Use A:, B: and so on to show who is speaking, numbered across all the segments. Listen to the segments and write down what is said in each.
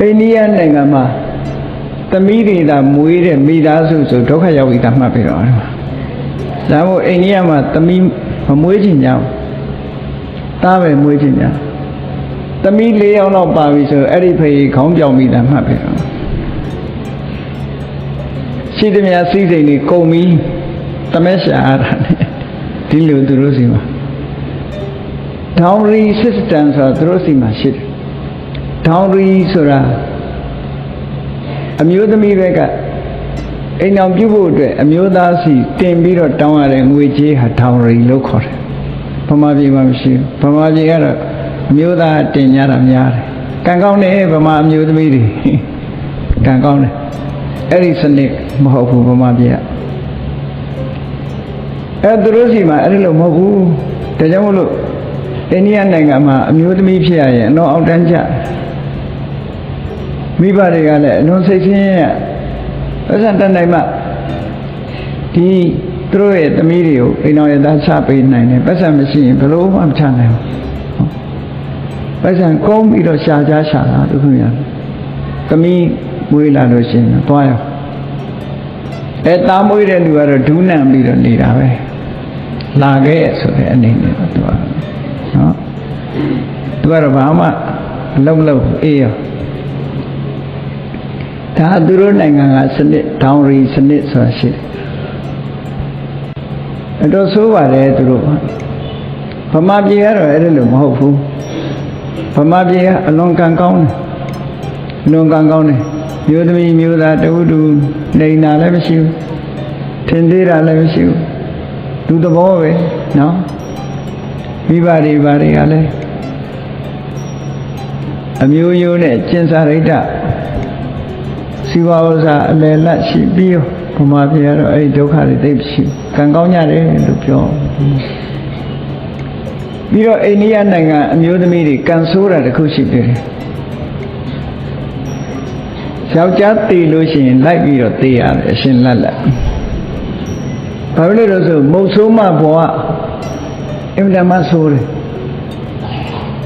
A: အိန္ဒိယနိုင်ငံမှာသမီးတွေသာမွေးတဲ့မိသားစုဆိုဒုက္ခရောက်ပြီတာမှတ်ပြီးတော့ဒါမို့အိန္ဒိယမှာသမီးမမွေးချင်ကြဘူးသားပဲမွေးချင်ကြသမီး၄ယောက်လောက်ပါပြီဆိုအဲ့ဒီဖေးခေါင်းပြောင်ပြီးတာမှတ်ပြီးတော့ရှိသမျှစီးစိမ်တွေကုန်ပြီးတမက်ရှာရတာနဲ့ဒီလိုသူတို့စီမှာ dowry system ဆိုတာသူတို့စီမှာရှိတယ် dowry ဆိုတာအမျိုးသမီးဘက်ကအိမ်အောင်ပြုဖို့အတွက်အမျိုးသားစီတင်ပြီးတော့တောင်းရတဲ့ငွေကြေးဟာ dowry လို့ခေါ်တယ်ဗမာပြည်မှာမရှိဘူးဗမာပြည်ကတော့အမျိုးသားတင်ကြတာများတယ်ကံကောင်းတယ်ဗမာအမျိုးသမီးတွေကံကောင်းတယ်အဲ့ဒီစနစ်မဟုတ်ဘူးဗမာပြည်ကအဲ့သူတို့စီမှာအဲ့ဒီလိုမဟုတ်ဘူးဒါကြောင့်မို့လို့အိန္ဒိယနိုင်ငံမှာအမျိုးသမီးဖြစ်ရရင်အလုံးအောက်တန်းကြ မိဘတွေကလည်းအလုံးစိတ်ဆင်းရဲပတ်စံတတ်နိုင်မှဒီသူတို့ရဲ့သမီးတွေကိုအိမ်တော်ရဲ့သားချပေးနိုင်တယ်ပတ်စံမရှိရင်ဘယ်လိုမှမချနိုင်ဘူးပတ်စံကုန်းပြီးတော့ရှာကြရှာတာတခုများသမီးမွေးလာလို့ရှိရင်သွားရောအဲသားမွေးတဲ့လူကတော့ဒူးနံပြီးတော့နေတာပဲလာခဲ့ဆိုတဲ့အနေနဲ့တော့သူကနော်သူကတော့ဘာမှအလုံးလုံးအေးရော ဒါသူတို့နိုင်ငံကစနစ်ဒေါင်ရီစနစ်ဆိုတာရှိတယ်အတော့ဆိုးပါတယ်သူတို့ဗမာပြည်ကတော့အဲ့ဒါလိုမဟုတ်ဘူးဗမာပြည်ကအလွန်ကံကောင်းတယ်အလွန်ကံကောင်းတယ်မျိုးသမီးမျိုးသားတဝုတူနေနာလည်းမရှိဘူးထင်သေးတာလည်းမရှိဘူးသူသဘောပဲနော်မိဘတွေဘာတွေကလည်းအမျိုးမျိုးနဲ့ကျင်စာရိတ္တ စီဝါဥစ္စာအလယ်လတ်ရှိပြီးရောဘုမာပြေကတော့အဲ့ဒီဒုက္ခတွေသိပ်မရှိဘူးကံကောင်းကြတယ်လို့ပြောပြီးတော့အိန္ဒိယနိုင်ငံအမျိုးသမီးတွေကံဆိုးတာတစ်ခုရှိသေးတယ်ယောက်ျားတည်လို့ရှိရင်လိုက်ပြီးတော့တည်ရတယ်အရှင်လက်လက်ဘာလို့လဲဆိုမုတ်ဆိုးမဘဝအင်မတန်မှဆိုးတယ်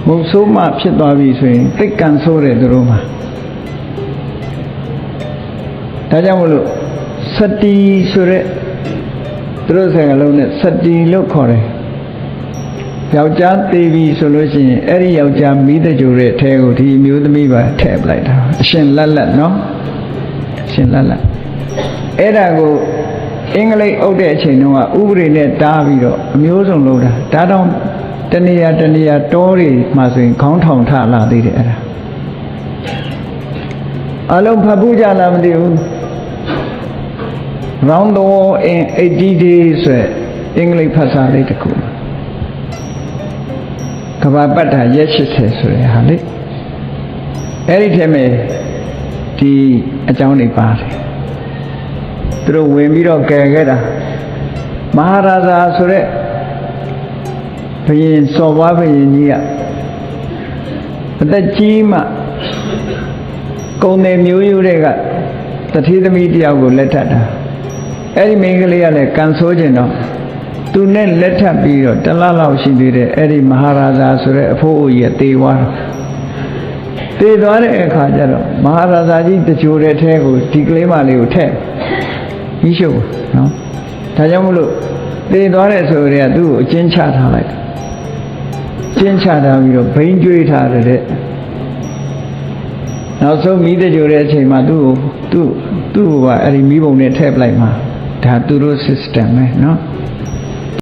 A: မုတ်ဆိုးမဖြစ်သွားပြီဆိုရင်သိက္ကံဆိုးတယ်သူတို့မှာ ဒါကြောင့်မလို့စတီဆိုတဲ့သူတို့ဆယ်ကလုံးနဲ့စတီလို့ခေါ်တယ်ယောက်ျားသေးပြီဆိုလို့ရှိရင်အဲ့ဒီယောက်ျားမိတဲ့ကြိုတဲ့အထဲကိုဒီအမျိုးသမီးပါထည့်ပလိုက်တာအရှင်လက်လက်နော်အရှင်လက်လက်အဲ့ဒါကိုအင်္ဂလိပ်အုပ်တဲ့အချိန်တုန်းကဥပဒေနဲ့တားပြီးတော့အမျိုးစုံလုပ်တာဒါတောင်တနေရာတနေရာတောတွေမှာဆိုရင်ခေါင်းထောင်ထလာသေးတယ်အဲ့ဒါအလုံးဖတ်ဘူးကြလားမသိဘူး round the world in 80 days ဆိုအင်္ဂလိပ်ភាစာလေးတစ်ခုကဘာပတ်တာရက်80ဆိုတဲ့ဟာလေအဲ့ဒီထဲမှာဒီအကြောင်းတွေပါတယ်သူတို့ဝင်ပြီးတော့ကယ်ခဲ့တာမဟာရာဇာဆိုတဲ့ဘုရင်စော်ဘွားဘုရင်ကြီးကအသက်ကြီးမှကုံတယ်မျိုးရိုးတွေကတတိသမီးတယောက်ကိုလက်ထပ်တာ အဲ့ဒီမိန်းကလေးကလည်းကန်ဆိုးကျင်တော့သူနဲ့လက်ထပ်ပြီးတော့တလားလောက်ရှိသေးတယ်အဲ့ဒီမဟာရာဇာဆိုတဲ့အဖိုးအိုကြီးကတေသွားတာတေသွားတဲ့အခါကျတော့မဟာရာဇာကြီးတကြိုတဲ့ထဲကိုဒီကလေးမလေးကိုထည့်ကြီးရှုပ်နော်ဒါကြောင့်မလို့တေသွားတဲ့ဆိုရဲကသူ့ကိုအကျဉ်းချထားလိုက်ကျဉ်းချထားပြီးတော့ဘိန်းကျွေးထားတယ်တဲ့နောက်ဆုံးမိတဲ့ကြိုတဲ့အချိန်မှာသူ့ကိုသူ့သူ့ကအဲ့ဒီမိဘုံနဲ့ထည့်ပလိုက်မှာ धातुरो system है ना?